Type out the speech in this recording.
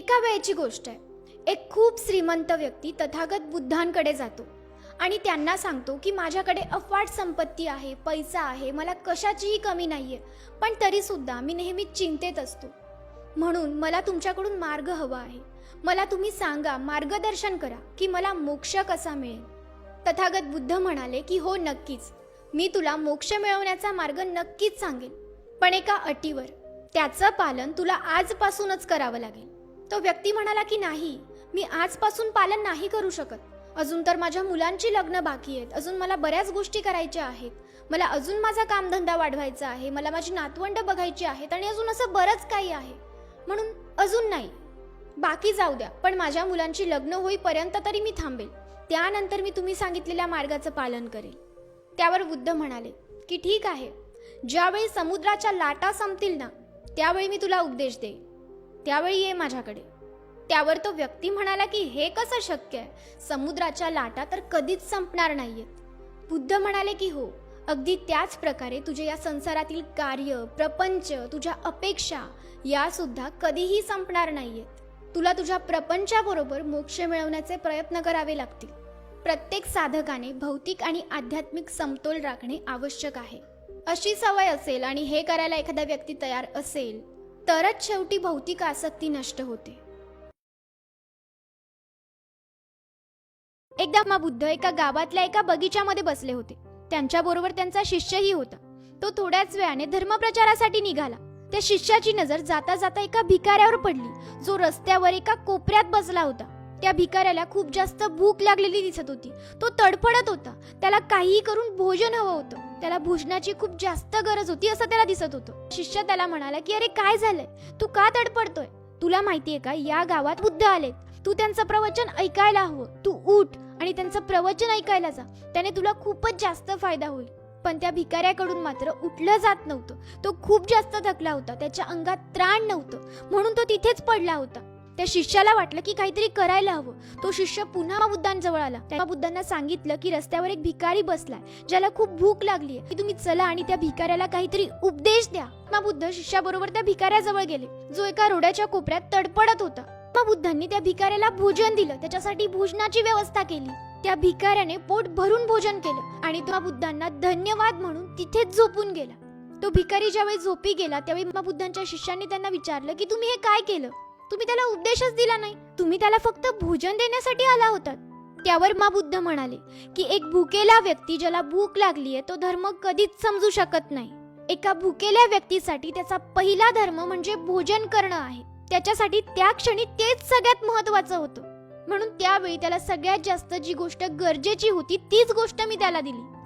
एका वेळेची गोष्ट आहे. एक खूप श्रीमंत व्यक्ती तथागत बुद्धांकडे जातो आणि त्यांना सांगतो की माझ्याकडे अफाट संपत्ती आहे पैसा आहे मला कशाचीही कमी नाही आहे पण तरीसुद्धा मी नेहमी चिंतेत असतो. म्हणून मला तुमच्याकडून मार्ग हवा आहे. मला तुम्ही सांगा मार्गदर्शन करा की मला मोक्ष कसा मिळेल? तथागत बुद्ध म्हणाले की हो नक्कीच. मी तुला मोक्ष मिळवण्याचा मार्ग नक्कीच सांगेन. पण एका अटीवर. त्याचं पालन तुला आजपासूनच करावं लागेल. तो व्यक्ती म्हणाला की नाही मी आजपासून पालन नाही करू शकत. अजून तर माझ्या मुलांची लग्न बाकी आहेत. अजून मला बऱ्याच गोष्टी करायच्या आहेत. मला अजून माझा कामधंदा वाढवायचा आहे. मला माझी नातवंड बघायची आहेत आणि अजून असं बरंच काही आहे. म्हणून अजून नाही. बाकी जाऊ द्या पण माझ्या मुलांची लग्न होईपर्यंत तरी मी थांबेल. त्यानंतर मी तुम्ही सांगितलेल्या मार्गाचं पालन करेल. त्यावर बुद्ध म्हणाले की ठीक आहे. ज्यावेळी समुद्राच्या लाटा संपतील ना त्यावेळी मी तुला उपदेश देईन. त्यावेळी ये माझ्याकडे. त्यावर तो व्यक्ती म्हणाला की हे कसं शक्य आहे? समुद्राच्या लाटा तर कधीच संपणार नाहीयेत. बुद्ध म्हणाले की हो अगदी त्याच प्रकारे तुझे या संसारातील कार्य प्रपंच तुझ्या अपेक्षा यासुद्धा कधीही संपणार नाहीयेत. तुला तुझ्या प्रपंचाबरोबर मोक्ष मिळवण्याचे प्रयत्न करावे लागतील. प्रत्येक साधकाने भौतिक आणि आध्यात्मिक समतोल राखणे आवश्यक आहे. अशी सवय असेल आणि हे करायला एखादा व्यक्ती तयार असेल तरच शेवटी भौतिक आसक्ती नष्ट होते. एकदा मा बुद्ध एका गावातल्या एका बगीच्यामध्ये बसले होते. त्यांच्याबरोबर त्यांचा शिष्यही होता. तो थोड्याच वेळाने धर्मप्रचारासाठी निघाला. त्या शिष्याची नजर जाता जाता एका भिकाऱ्यावर पडली. जो रस्त्यावर एका कोपऱ्यात बसला होता. त्या भिकाऱ्याला खूप जास्त भूक लागलेली दिसत होती. तो तडफडत होता. त्याला काहीही करून भोजन हवं होतं. त्याला भोजनाची खूप जास्त गरज होती असं त्याला दिसत होतं. शिष्य त्याला म्हणाला की अरे काय झालंय? तू का तडपडतोय? तुला माहितीये का या गावात बुद्ध आलेत. तू त्यांचं प्रवचन ऐकायला हवं. तू उठ आणि त्यांचं प्रवचन ऐकायला जा. त्याने तुला खूपच जास्त फायदा होईल. पण त्या भिकाऱ्याकडून मात्र उठलं जात नव्हतं. तो खूप जास्त थकला होता. त्याच्या अंगात त्राण नव्हतं. म्हणून तो तिथेच पडला होता. त्या शिष्याला वाटलं की काहीतरी करायला हवं. तो शिष्य पुन्हा बुद्धांजवळ आला. त्या बुद्धांना सांगितलं की रस्त्यावर एक भिकारी बसलाय ज्याला खूप भूक लागली आहे. की तुम्ही चला आणि त्या भिकाऱ्याला काहीतरी उपदेश द्या. मग बुद्ध शिष्याबरोबर त्या भिकाऱ्याजवळ गेले. जो एका रोड्याच्या कोपऱ्यात तडपडत होता. मग बुद्धांनी त्या भिकाऱ्याला भोजन दिलं. त्याच्यासाठी भोजनाची व्यवस्था केली. त्या भिकाऱ्याने पोट भरून भोजन केलं आणि तो बुद्धांना धन्यवाद म्हणून तिथेच झोपून गेला. तो भिकारी ज्यावेळी झोपी गेला त्यावेळी महाबुद्धांच्या शिष्यांनी त्यांना विचारलं की तुम्ही हे काय केलं? तुम्ही त्याला उपदेशच दिला नाही. तुम्ही त्याला फक्त भोजन देण्यासाठी आला होतात. त्यावर मा बुद्ध म्हणाले की एक भुकेला व्यक्ती ज्याला भूक लागली आहे तो धर्म कधीच समजू शकत नाही. एका भुकेल्या व्यक्तीसाठी त्याचा पहिला धर्म म्हणजे भोजन करणं आहे. त्याच्यासाठी त्या क्षणी तेच सगळ्यात महत्वाचं होतं. म्हणून त्यावेळी त्याला सगळ्यात जास्त जी गोष्ट गरजेची होती तीच गोष्ट मी त्याला दिली.